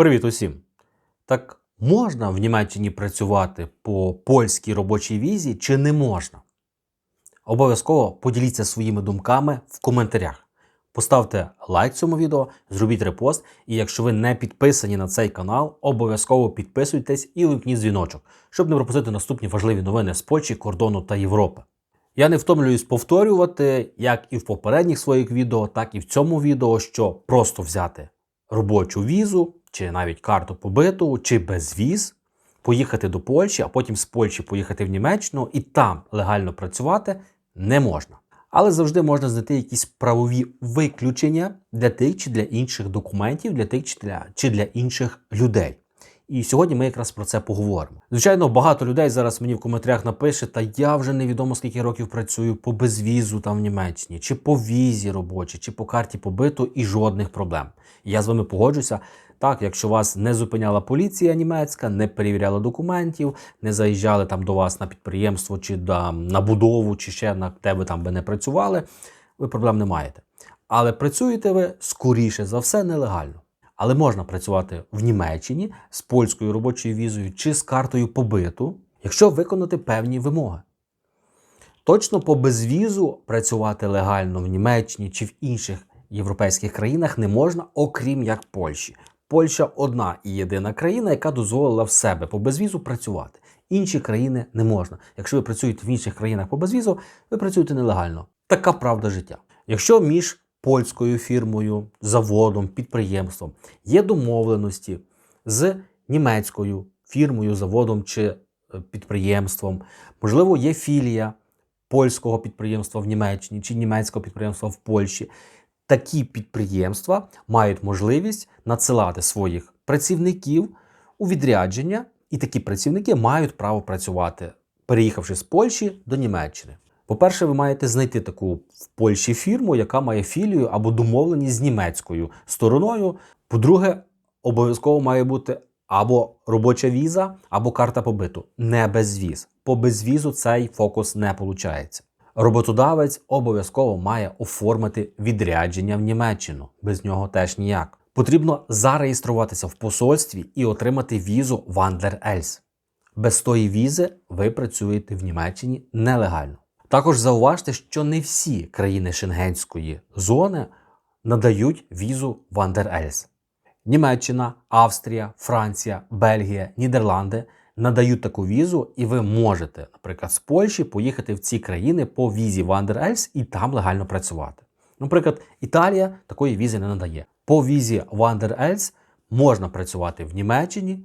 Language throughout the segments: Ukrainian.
Привіт усім! Так можна в Німеччині працювати по польській робочій візі чи не можна? Обов'язково поділіться своїми думками в коментарях. Поставте лайк цьому відео, зробіть репост, і якщо ви не підписані на цей канал, обов'язково підписуйтесь і вимкніть дзвіночок, щоб не пропустити наступні важливі новини з Польщі, кордону та Європи. Я не втомлююсь повторювати, як і в попередніх своїх відео, так і в цьому відео, що просто взяти робочу візу, чи навіть карту побиту, чи безвіз, поїхати до Польщі, а потім з Польщі поїхати в Німеччину і там легально працювати не можна. Але завжди можна знайти якісь правові виключення для тих чи для інших документів, для тих чи для, чи для інших людей. І сьогодні ми якраз про це поговоримо. Звичайно, багато людей зараз мені в коментарях напише, та я вже невідомо скільки років працюю по безвізу там в Німеччині, чи по візі робочій, чи по карті побиту, і жодних проблем. Я з вами погоджуся. Так, якщо вас не зупиняла поліція німецька, не перевіряла документів, не заїжджали там до вас на підприємство чи да, на будову, чи ще на де ви там би не працювали, ви проблем не маєте. Але працюєте ви скоріше за все нелегально. Але можна працювати в Німеччині з польською робочою візою чи з картою побиту, якщо виконати певні вимоги. Точно по безвізу працювати легально в Німеччині чи в інших європейських країнах не можна, окрім як Польщі. Польща одна і єдина країна, яка дозволила в себе по безвізу працювати. Інші країни не можна. Якщо ви працюєте в інших країнах по безвізу, ви працюєте нелегально. Така правда життя. Якщо між польською фірмою, заводом, підприємством є домовленості з німецькою фірмою, заводом чи е, підприємством, можливо, є філія польського підприємства в Німеччині чи німецького підприємства в Польщі. Такі підприємства мають можливість надсилати своїх працівників у відрядження, і такі працівники мають право працювати, переїхавши з Польщі до Німеччини. По-перше, ви маєте знайти таку в Польщі фірму, яка має філію або домовленість з німецькою стороною. По-друге, обов'язково має бути або робоча віза, або карта побиту. Не безвіз. По безвізу цей фокус не виходить. Роботодавець обов'язково має оформити відрядження в Німеччину. Без нього теж ніяк. Потрібно зареєструватися в посольстві і отримати візу Вандер Ельс. Без тої візи ви працюєте в Німеччині нелегально. Також зауважте, що не всі країни Шенгенської зони надають візу Вандер Ельс. Німеччина, Австрія, Франція, Бельгія, Нідерланди надають таку візу, і ви можете, наприклад, з Польщі поїхати в ці країни по візі Вандер Ельс і там легально працювати. Наприклад, Італія такої візи не надає. По візі Вандер Ельс можна працювати в Німеччині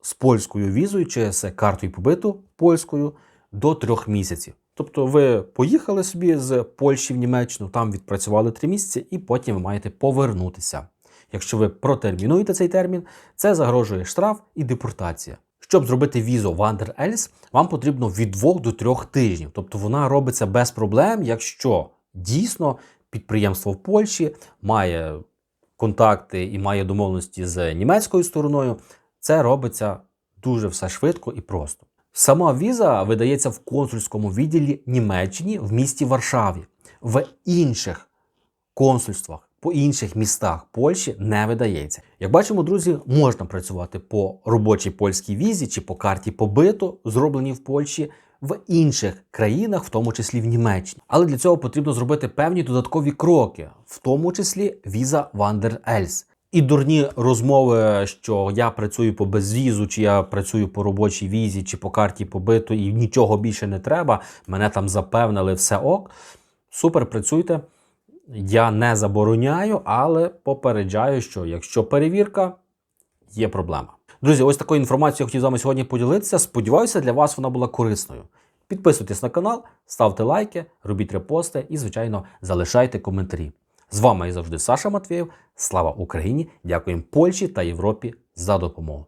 з польською візою чи картою побиту польською до трьох місяців. Тобто ви поїхали собі з Польщі в Німеччину, там відпрацювали три місяці, і потім ви маєте повернутися. Якщо ви протермінуєте цей термін, це загрожує штраф і депортація. Щоб зробити візу Вандер Ельс, вам потрібно від 2 до 3 тижнів. Тобто вона робиться без проблем, якщо дійсно підприємство в Польщі має контакти і має домовленості з німецькою стороною. Це робиться дуже все швидко і просто. Сама віза видається в консульському відділі Німеччині в місті Варшаві. В інших консульствах по інших містах Польщі не видається. Як бачимо, друзі, можна працювати по робочій польській візі чи по карті побиту, зробленій в Польщі. В інших країнах, в тому числі в Німеччині, але для цього потрібно зробити певні додаткові кроки, в тому числі віза Вандер Ельс. І дурні розмови, що я працюю по безвізу, чи я працюю по робочій візі, чи по карті побиту, і нічого більше не треба. Мене там запевнили все ок. Супер, працюйте. Я не забороняю, але попереджаю, що якщо перевірка, є проблема. Друзі, ось такою інформацією я хотів з вами сьогодні поділитися. Сподіваюся, для вас вона була корисною. Підписуйтесь на канал, ставте лайки, робіть репости і, звичайно, залишайте коментарі. З вами і завжди Саша Матвєєв. Слава Україні! Дякуємо Польщі та Європі за допомогу.